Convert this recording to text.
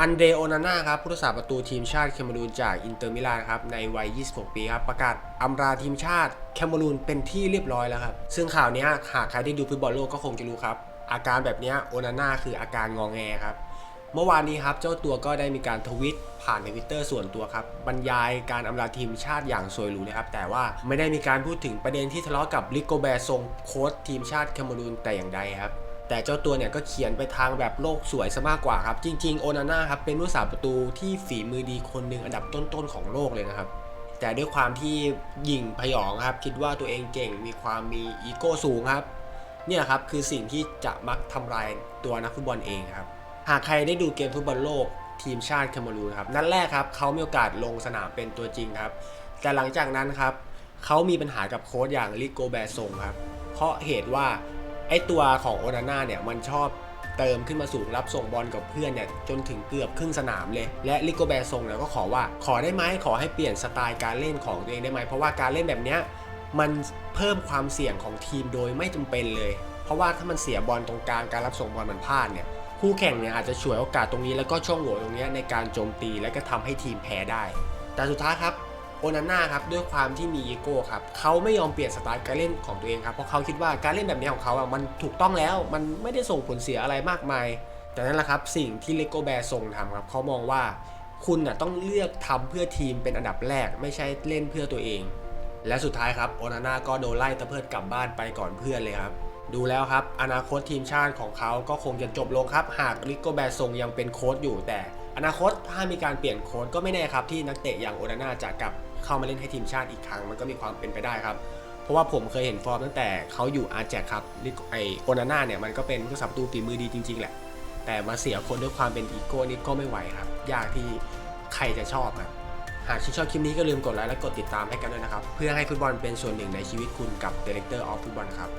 อันเดโอนาน่าครับผู้รักษาประตูทีมชาติแคนารูนจากอินเตอร์มิลานครับในวัย 26 ปีครับประกาศอำลาทีมชาติแคนารูนเป็นที่เรียบร้อยแล้วครับ ซึ่งข่าวนี้หากใครได้ดูฟุตบอลโลกก็คงจะรู้ครับ อาการแบบนี้โอนาน่าคืออาการงองแงครับ เมื่อวานนี้ครับเจ้าตัวก็ได้มีการทวิตผ่านทวิตเตอร์ส่วนตัวครับบรรยายการอำลาทีมชาติอย่างสวยหรูเลยครับ แต่ว่าไม่ได้มีการพูดถึงประเด็นที่ทะเลาะกับลิโกแบร์ทรงโค้ชทีมชาติแคนารูนแต่อย่างใดครับ แต่เจ้าตัวเนี่ยก็เขียนไปทางแบบโลกสวยซะมากกว่าครับ จริง ๆ โอนาน่าครับเป็นผู้สาประตูที่ฝีมือดีคนหนึ่งอันดับต้นๆของโลกเลยนะครับ แต่ด้วยความที่หยิ่งพยองครับ คิดว่าตัวเองเก่งมีความมีอีโก้สูงครับ เนี่ยครับคือสิ่งที่จะมักทำลายตัวนักฟุตบอลเองครับ หากใครได้ดูเกมฟุตบอลโลกทีมชาติแคนารูนครับนัดแรกครับเขามีโอกาสลงสนามเป็นตัวจริงครับ แต่หลังจากนั้นครับเขามีปัญหากับโค้ชอย่างลิโกแบร์ซงครับ เพราะเหตุว่า ไอตัวของโอนาน่าเนี่ยมันชอบเติมขึ้นมาสูงรับส่งบอลกับเพื่อนเนี่ยจนถึงเกือบครึ่งสนามเลย และลิโกแบร์ซงเนี่ยก็ขอว่าขอได้ไหมขอให้เปลี่ยนสไตล์การเล่นของตัวเองได้ไหมเพราะว่าการเล่นแบบเนี้ยมันเพิ่มความเสี่ยงของทีมโดยไม่จำเป็นเลย เพราะว่าถ้ามันเสียบอลตรงกลางการรับส่งบอลมันพลาดเนี่ยคู่แข่งเนี่ยอาจจะฉวยโอกาสตรงนี้แล้วก็ช่องโหว่ตรงเนี้ยในการโจมตีและก็ทำให้ทีมแพ้ได้ แต่สุดท้ายครับ โอนาน่าครับด้วยความที่มีอีโก้ครับเขาไม่ยอมเปลี่ยนสไตล์การเล่นของตัวเองครับเพราะเขาคิดว่าการเล่นแบบนี้ของเขาอะมันถูกต้องแล้ว มันไม่ได้ส่งผลเสียอะไรมากมายแต่นั่นแหละครับสิ่งที่เลโกแบร์ส่งทำครับเขามองว่าคุณน่ะต้องเลือกทำเพื่อทีมเป็นอันดับแรกไม่ใช่เล่นเพื่อตัวเอง และสุดท้ายครับโอนาน่าก็โดนไล่ตะเพิดกลับบ้านไปก่อนเพื่อนเลยครับดูแล้วครับ อนาคตทีมชาติของเขาก็คงจะจบลงครับ หากลิโกแบร์ซงยังเป็นโค้ชอยู่แต่ อนาคตถ้ามีการเปลี่ยนโค้ชก็ไม่แน่ครับที่นักเตะอย่างโอนาน่าจะกลับ เข้ามาเล่นให้ทีมชาติอีกครั้ง มันก็มีความเป็นไปได้ครับ เพราะว่าผมเคยเห็นฟอร์มตั้งแต่เขาอยู่อาร์แจกครับไอโอนาน่าเนี่ยมันก็เป็นผู้สับประตูฝีมือดีจริง ๆ แหละ แต่มาเสียคนด้วยความเป็นอีโก้นี่ก็ไม่ไหวครับ ยากที่ใครจะชอบครับหากชื่นชอบคลิปนี้ก็ลืมกดไลค์และกดติดตามให้กันด้วยนะครับ เพื่อให้ฟุตบอลเป็นส่วนหนึ่งในชีวิตคุณกับ Director of Football ครับ